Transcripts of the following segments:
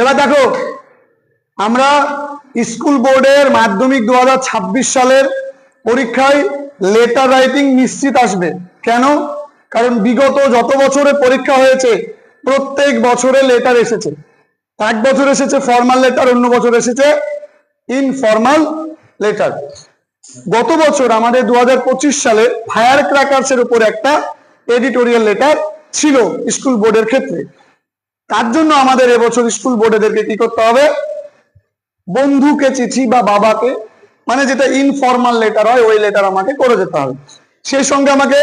এবার দেখো, আমরা স্কুল বোর্ডের মাধ্যমিক দুহাজার ছাব্বিশ সালের পরীক্ষায় লেটার রাইটিং নিশ্চিত আসবে। কেন? কারণ বিগত যত বছরে পরীক্ষা হয়েছে, প্রত্যেক বছরে লেটার এসেছে। এক বছর এসেছে ফর্মাল লেটার অন্য বছর এসেছে ইনফর্মাল লেটার গত বছর আমাদের দু হাজার পঁচিশ সালে ফায়ার ক্র্যাকার্স এর উপরে একটা এডিটোরিয়াল লেটার ছিল স্কুল বোর্ডের ক্ষেত্রে। তার জন্য আমাদের এবছর স্কুল বোর্ডেদেরকে কি করতে হবে? বন্ধুকে চিঠি বা বাবাকে মানে যেটা ইনফর্মাল লেটার হয়, ওই লেটার আমাকে করে যেতে হবে। সেই সঙ্গে আমাকে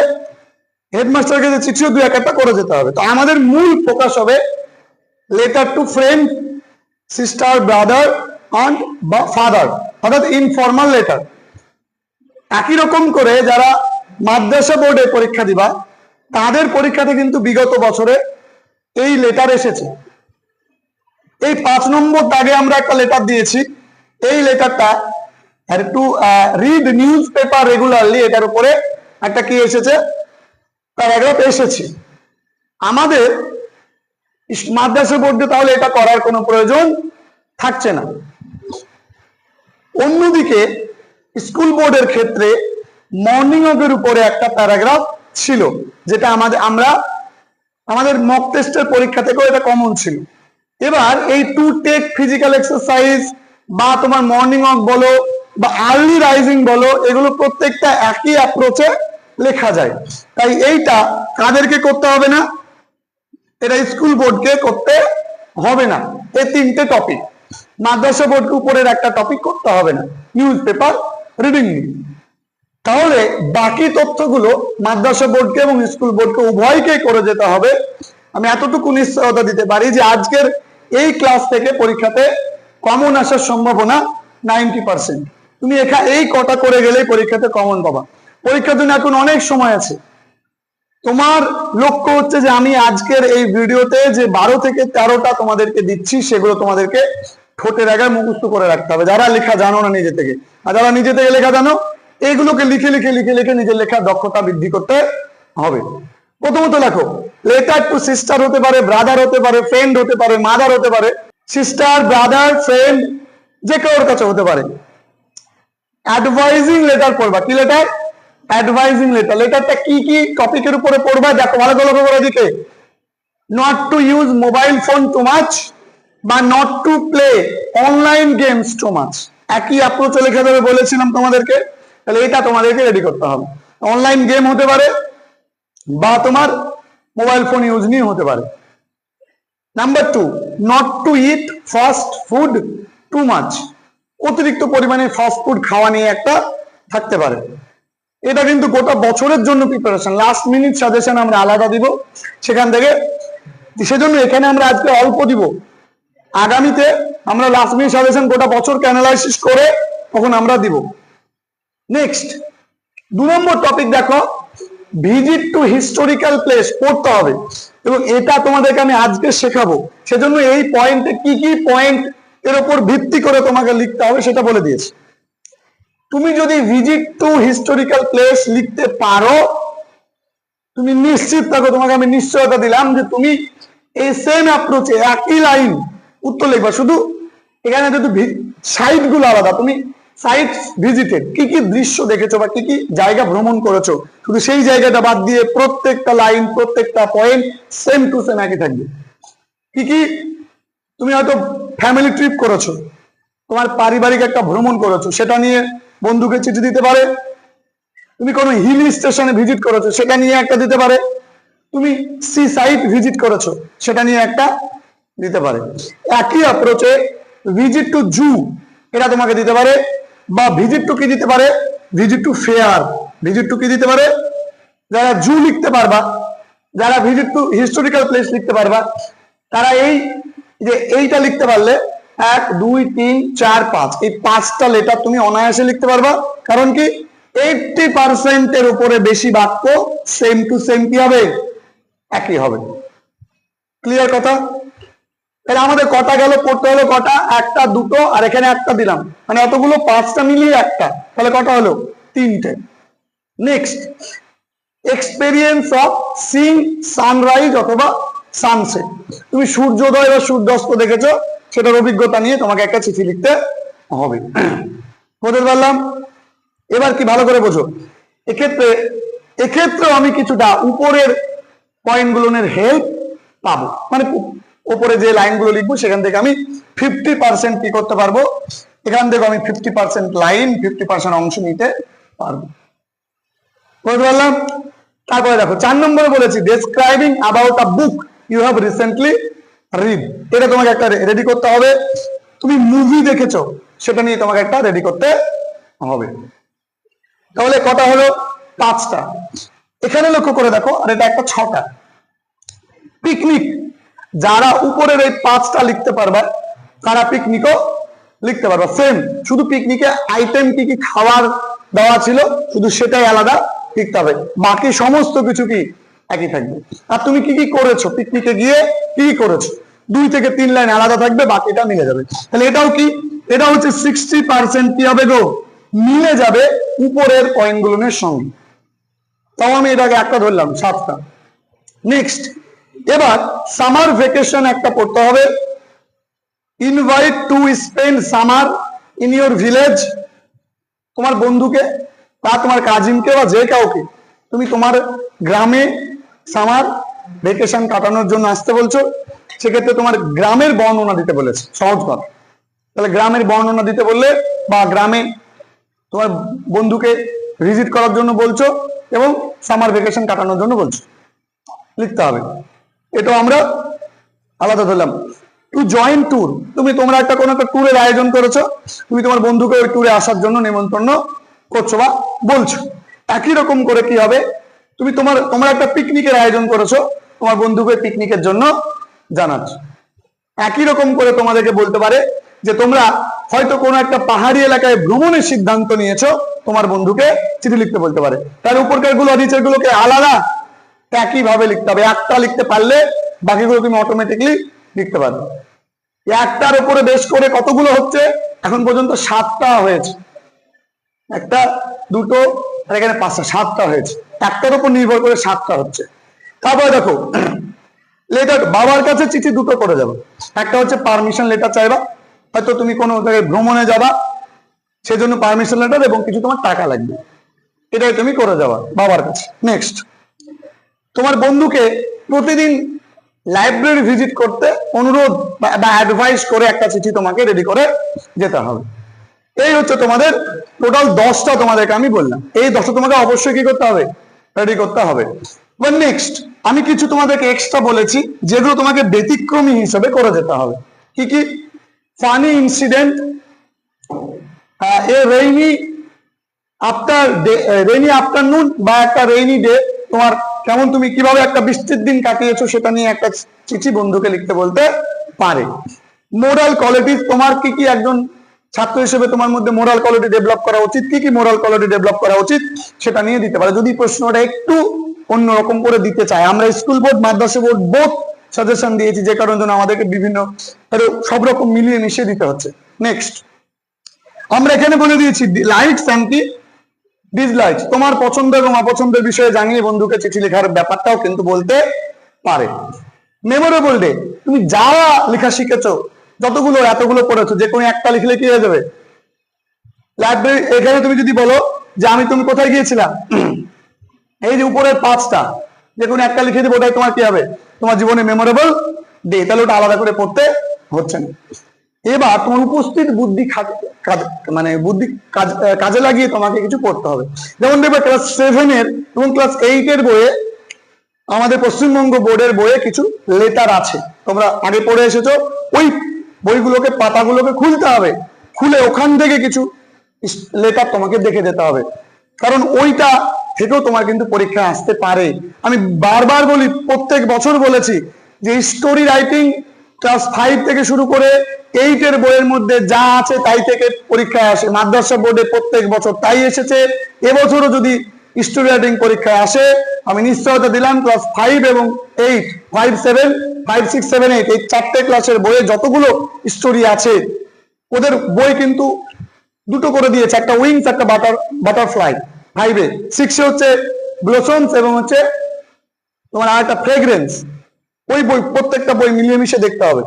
হেডমাস্টারকে যে চিঠিও দু এক একটা করে যেতে হবে। তো আমাদের মূল ফোকাস হবে letter to friend sister brother aunt বা ফাদার অর্থাৎ ইনফর্মাল লেটার একই রকম করে যারা মাদ্রাসা বোর্ডে পরীক্ষা দিবা, তাদের পরীক্ষাতে কিন্তু বিগত বছরে এই লেটার এসেছে। এই পাঁচ নম্বর দাগে আমরা একটা লেটার দিয়েছি। এই লেটারটা একটু রিড নিউজ পেপার রেগুলারলি এটার উপরে একটা কি এসেছে? প্যারাগ্রাফ এসেছে। আমাদের মাদ্রাসা বোর্ডে তাহলে এটা করার কোনো প্রয়োজন থাকছে না। অন্যদিকে স্কুল বোর্ডের ক্ষেত্রে মর্নিং ওয়াকের উপরে একটা প্যারাগ্রাফ ছিল, যেটা আমাদের আমরা আমাদের মক টেস্টের পরীক্ষা থেকেও এটা কমন ছিল। এবার এই টু টেক ফিজিক্যাল এক্সারসাইজ বা তোমার মর্নিং ওয়াক বলো বা আর্লি রাইজিং বলো, এগুলো প্রত্যেকটা একই অ্যাপ্রোচে লেখা যায়। তাই এইটা কাদেরকে করতে হবে না এটা স্কুল বোর্ডকে করতে হবে না। এই তিনটে টপিক মাদ্রাসা বোর্ডকে উপরের একটা টপিক করতে হবে না। নিউজ পেপার রিডিং তাহলে বাকি তথ্যগুলো মাদ্রাসা বোর্ডকে এবং স্কুল বোর্ডকে উভয়কেই করে যেতে হবে। আমি এতটুকু নিশ্চয়তা দিতে পারি যে আজকের এই ক্লাস থেকে পরীক্ষাতে কমন আসার সম্ভাবনা নাইনটি পার্সেন্ট তুমি এখানে এই কটা করে গেলেই পরীক্ষাতে কমন পাবা। পরীক্ষার জন্য এখন অনেক সময় আছে। তোমার লক্ষ্য হচ্ছে যে আমি আজকের এই ভিডিওতে যে বারো থেকে তেরোটা তোমাদেরকে দিচ্ছি, সেগুলো তোমাদেরকে ঠোঁটের আগে মুখস্থ করে রাখতে হবে। যারা লেখা জানো না নিজে থেকে। আর যারা নিজে থেকে লেখা জানো এইগুলোকে লিখে লিখে লিখে লিখে নিজের লেখার দক্ষতা বৃদ্ধি করতে হবে। প্রথমত লেখো লেটার টু সিস্টার হতে পারে ব্রাদার হতে পারে ফ্রেন্ড হতে পারে মাদার হতে পারে সিস্টার ব্রাদার ফ্রেন্ড যে কারোর কাছে হতে পারে। অ্যাডভাইজিং লেটার পড়বা, কি লেটার অ্যাডভাইজিং লেটার লেটারটা কি কি টপিকের উপরে পড়বা? দেখো, ভালো করে লক্ষ্য করে দিকে not to use mobile phone too much বা not to play online games too much একই অ্যাপ্রোচে লেখা যাবে বলেছিলাম তোমাদেরকে। তাহলে এটা তোমাদেরকে রেডি করতে হবে। অনলাইন গেম হতে পারে বা তোমার মোবাইল ফোন ইউজ নিয়ে হতে পারে। Number two not to eat fast food too much অতিরিক্ত পরিমাণে ফাস্ট ফুড খাওয়া নিয়ে একটা থাকতে পারে। এটা কিন্তু গোটা বছরের জন্য প্রিপারেশন লাস্ট মিনিট সাজেশন আমরা আলাদা দিব। সেখান থেকে সেজন্য এখানে আমরা আজকে অল্প দিব। আগামীতে আমরা লাস্ট মিনিট সাজেশন গোটা বছরকে অ্যানালাইসিস করে তখন আমরা দিব। নেক্সট দু নম্বর টপিক দেখো ভিজিট টু হিস্টোরিক্যাল প্লেস পড়তে হবে। এবং এটা তোমাদেরকে আমি আজকে শেখাবো। সেজন্য এই পয়েন্টে কি কি পয়েন্ট এর উপর ভিত্তি করে তোমাকে লিখতে হবে সেটা বলে দিয়েছি। তুমি যদি ভিজিট টু হিস্টোরিক্যাল প্লেস লিখতে পারো, তুমি নিশ্চিত থাকো, তোমাকে আমি নিশ্চয়তা দিলাম যে তুমি এই সেম অ্যাপ্রোচে একই লাইন উত্তর লিখবা। শুধু এখানে যদি সাইটগুলো আলাদা, তুমি সাইট ভিজিটেড কি কি দৃশ্য দেখেছ বা কি কি জায়গা ভ্রমণ করেছ? শুধু সেই জায়গাটা বাদ দিয়ে প্রত্যেকটা লাইন প্রত্যেকটা পয়েন্ট সেম টু সেম একই থাকবে। কি কি তুমি হয়তো ফ্যামিলি ট্রিপ করেছ, তোমার পারিবারিক একটা ভ্রমণ করেছ, সেটা নিয়ে বন্ধুকে চিঠি দিতে পারে। তুমি কোনো হিল স্টেশনে ভিজিট করেছ, সেটা নিয়ে একটা দিতে পারে। তুমি সি সাইট ভিজিট করেছ, সেটা নিয়ে একটা দিতে পারে। একই অ্যাপ্রোচে ভিজিট টু জু এটা তোমাকে দিতে পারে। বা ভিজিট টু কি দিতে পারে? Visit to fair visit to কি দিতে পারে? যারা জু লিখতে পারবা, যারা ভিজিট টু হিস্টোরিক্যাল প্লেস লিখতে পারবা, তারা এই যে এইটা লিখতে পারলে এক, দুই, তিন, চার, পাঁচ, এই পাঁচটা লেটার তুমি অনায়াসে লিখতে পারবা। কারণ কি? এইটটি পার্সেন্টের উপরে বেশি বাক্য সেম টু সেম কি হবে? একই হবে। ক্লিয়ার কথা? তাহলে আমাদের কটা গেল পড়তে হলো কটা? একটা, দুটো, আর এখানে একটা দিলাম। মানে এতগুলো পাঁচটা মিলিয়ে একটা। তাহলে কটা হলো? তিনটে। Next experience of seeing sunrise অথবা সানসেট তুমি সূর্যোদয় বা সূর্যাস্ত দেখেছ, সেটার অভিজ্ঞতা নিয়ে তোমাকে একটা চিঠি লিখতে হবে। বুঝতে পারলাম এবার কি ভালো করে বোঝো। এক্ষেত্রে এক্ষেত্রে আমি কিছুটা উপরের পয়েন্টগুলোর হেল্প পাবো। মানে উপরে যে লাইনগুলো লিখব, সেখান থেকে আমি ফিফটি পার্সেন্ট কি করতে পারব? এখান থেকে আমি fifty percent line fifty percent অংশ নিতে পারব। বুঝতে পারলাম? তারপরে দেখো, চার নম্বরে বলেছি describing about a book you have recently read এটা তোমাকে একটা রেডি করতে হবে। তুমি মুভি দেখেছ, সেটা নিয়ে তোমাকে একটা রেডি করতে হবে। তাহলে কটা হলো পাঁচটা। এখানে লক্ষ্য করে দেখো, আর এটা একটা ছটা। পিকনিক যারা উপরের এই পাঁচটা লিখতে পারবা, তারা পিকনিকও লিখতে পারবা। সেম শুধু পিকনিকে আইটেম কি কি খাবার দেওয়া ছিল, শুধু সেটাই আলাদা, লিখতে হবে। বাকি সমস্ত কিছু কি একই থাকবে। আর তুমি কি কি করেছ? পিকনিকে গিয়ে কি কি করেছ? দুই থেকে তিন লাইন আলাদা থাকবে, বাকিটা মিলে যাবে। তাহলে এটাও কি? এটা হচ্ছে সিক্সটি পার্সেন্ট কি হবে গো? মিলে যাবে উপরের পয়েন্টগুলোর সঙ্গে। তাও আমি এটাকে একটা ধরলাম, সাতটা। নেক্সট এবার সামার ভেকেশন একটা পড়তে হবে। Invite to spend summer in your village তোমার বন্ধুকে বা তোমার কাজিনকে বা যে কাউকে তুমি তোমার গ্রামে সামার ভেকেশন কাটানোর জন্য আসতে বলছো। সেক্ষেত্রে তোমার গ্রামের বর্ণনা দিতে বলেছে, সহজ কথা। তাহলে গ্রামের বর্ণনা দিতে বললে বা গ্রামে তোমার বন্ধুকে ভিজিট করার জন্য বলছো এবং সামার ভেকেশন কাটানোর জন্য বলছো। লিখতে হবে। এটা আমরা আলাদা ধরলাম। টু জয়েন ট্যুর তুমি তোমরা একটা কোনো একটা ট্যুরের আয়োজন করেছ, তুমি তোমার বন্ধুকে ওই ট্যুরে আসার জন্য নিমন্ত্রণ করছ বা বলছো। একই রকম করে কি হবে? তুমি তোমার, তোমরা একটা পিকনিকের আয়োজন করেছ, তোমার বন্ধুকে পিকনিকের জন্য জানাচ্ছ। একই রকম করে তোমাদেরকে বলতে পারে যে তোমরা হয়তো কোনো একটা পাহাড়ি এলাকায় ভ্রমণের সিদ্ধান্ত নিয়েছো, তোমার বন্ধুকে চিঠি লিখতে বলতে পারে। তার উপরকারগুলো নিচের গুলোকে আলাদা একই ভাবে লিখতে হবে। একটা লিখতে পারলে বাকিগুলো তুমি অটোমেটিকলি লিখতে পারবে। একটার উপরে বেশ করে কতগুলো হচ্ছে? এখন পর্যন্ত সাতটা হয়েছে। একটা, দুটো, আর এখানে পাঁচটা, সাতটা হয়েছে। একটার উপর নির্ভর করে সাতটা হচ্ছে। তারপরে দেখো লেটার বাবার কাছে চিঠি দুটো করে যাবে একটা হচ্ছে পারমিশন লেটার চাইবা, হয়তো তুমি কোনো জায়গায় ভ্রমণে যাবা, সেজন্য পারমিশন লেটার এবং কিছু তোমার টাকা লাগবে। এটাই তুমি করে যাবা বাবার কাছে। নেক্সট তোমার বন্ধুকে প্রতিদিন লাইব্রেরি ভিজিট করতে অনুরোধ বা- অ্যাডভাইস করে একটা চিঠি তোমাকে রেডি করে যেতে হবে। এই হচ্ছে তোমাদের টোটাল দশটা তোমাদেরকে আমি বললাম। এই দশটা তোমাকে অবশ্যই কি করতে হবে? রেডি করতে হবে। নেক্সট আমি কিছু তোমাদেরকে এক্সট্রা বলেছি, যেগুলো তোমাকে ব্যতিক্রমী হিসেবে করে যেতে হবে। কি কি? Funny incident a rainy after rainy afternoon বা একটা রেইনি ডে তোমার কেমন তুমি কীভাবে একটা বৃষ্টির দিন কাটিয়েছো সেটা নিয়ে একটা চিঠি বন্ধুকে লিখতে বলতে পারে। মোরাল কোয়ালিটিস তোমার কি কি একজন ছাত্র হিসেবে তোমার মধ্যে মোরাল কোয়ালিটি ডেভেলপ করা উচিত? কি কি মোরাল কোয়ালিটি ডেভেলপ করা উচিত সেটা নিয়ে দিতে পারে। যদি প্রশ্নটা একটু অন্যরকম করে দিতে চায়, আমরা স্কুল বোর্ড, মাদ্রাসা বোর্ড বোধ সাজেশন দিয়েছি যে কারণে আমাদেরকে বিভিন্ন সব রকম মিলিয়ে মিশিয়ে দিতে হচ্ছে। নেক্সট আমরা এখানে বলে দিয়েছি লাইকস অ্যান্ড ডিসলাইক তোমার পছন্দ এবং অপছন্দের বিষয়ে জানিয়ে বন্ধুকে চিঠি লেখার ব্যাপারটাও কিন্তু বলতে পারে। মেমোরেবল ডে তুমি যা লেখা শিখেছো, যতগুলো, এতগুলো পড়েছো, যে কোনো একটা লিখলে কি হয়ে যাবে? লাইব্রেরি এখানে তুমি যদি বলো যে আমি তুমি কোথায় গিয়েছিলাম? এই যে উপরের পাঁচটা, যে কোনো একটা লিখে দেবো, ওটাই তোমার কি হবে? তোমার জীবনে মেমোরেবল ডে তাহলে ওটা আলাদা করে পড়তে হচ্ছে না। এবার তোমার উপস্থিত বুদ্ধি মানে বুদ্ধি কাজ- লাগিয়ে তোমাকে কিছু পড়তে হবে। যেমন দেখবে ক্লাস সেভেন এর এবং ক্লাস এইট এর বইয়ে আমাদের পশ্চিমবঙ্গ বোর্ডের বইয়ে কিছু লেটার আছে। তোমরা আগে পড়ে এসেছ, ওই বইগুলোকে, পাতাগুলোকে খুলতে হবে। খুলে ওখান থেকে কিছু লেটার তোমাকে দেখে যেতে হবে। কারণ ওইটা থেকেও তোমার কিন্তু পরীক্ষা আসতে পারে। আমি বারবার বলি, প্রত্যেক বছর বলেছি যে স্টোরি রাইটিং ক্লাস ফাইভ থেকে শুরু করে এইট এর বইয়ের মধ্যে যা আছে তাই থেকে পরীক্ষায় আসে। মাদ্রাসা বোর্ডে প্রত্যেক বছর তাই এসেছে। এবছরও যদি স্টোরি রাইটিং পরীক্ষায় আসে, আমি নিশ্চয়তা দিলাম ক্লাস ফাইভ এবং eight five seven five six seven eight এই চারটে ক্লাসের বইয়ে যতগুলো স্টোরি আছে, ওদের বই কিন্তু দুটো করে দিয়েছে, একটা উইংস একটা বাটার বাটারফ্লাই ফাইভে সিক্সে হচ্ছে ব্লসমস এবং হচ্ছে তোমার আর একটা ফ্রেগ্রেন্স ওই বই, প্রত্যেকটা বই মিলিয়ে মিশে দেখতে হবে।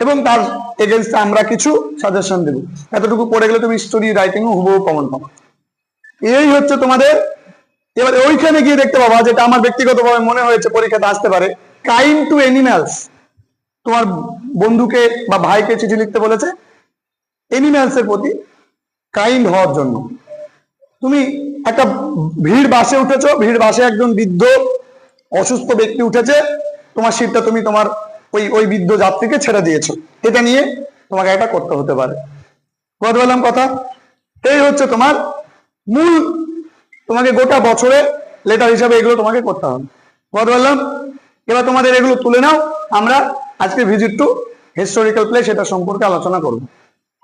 এবং তার এগেনস্টে আমরা কিছু সাজেশন দেবো। এতটুকু পড়ে গেলে তুমি স্টোরি রাইটিং হুবহু কমন পাবা। এই হচ্ছে তোমাদের, এবার ওইখানে গিয়ে দেখতে পাবা যেটা আমার ব্যক্তিগতভাবে মনে হয়েছে পরীক্ষাতে আসতে পারে। কাইন্ড টু এনিম্যালস তোমার বন্ধুকে বা ভাইকে চিঠি লিখতে বলেছে। এনিম্যালস এর প্রতি কাইন্ড হওয়ার জন্য। তুমি একটা ভিড় বাসে উঠেছো, ভিড় বাসে একজন বৃদ্ধ অসুস্থ ব্যক্তি উঠেছে। তোমার সিটটা তুমি তোমার ওই ওই বৃদ্ধ যাত্রীকে ছেড়ে দিয়েছ। এটা নিয়ে তোমাকে এটা করতে হতে পারে। কথা বললাম কথা, এই হচ্ছে তোমার মূল, তোমাকে গোটা বছরে লেটার হিসাবে এগুলো তোমাকে করতে হবে। কথা বললাম, এবার তোমাদের এগুলো তুলে নাও, আমরা আজকে ভিজিট টু হিস্টোরিক্যাল প্লেস এটা সম্পর্কে আলোচনা করব।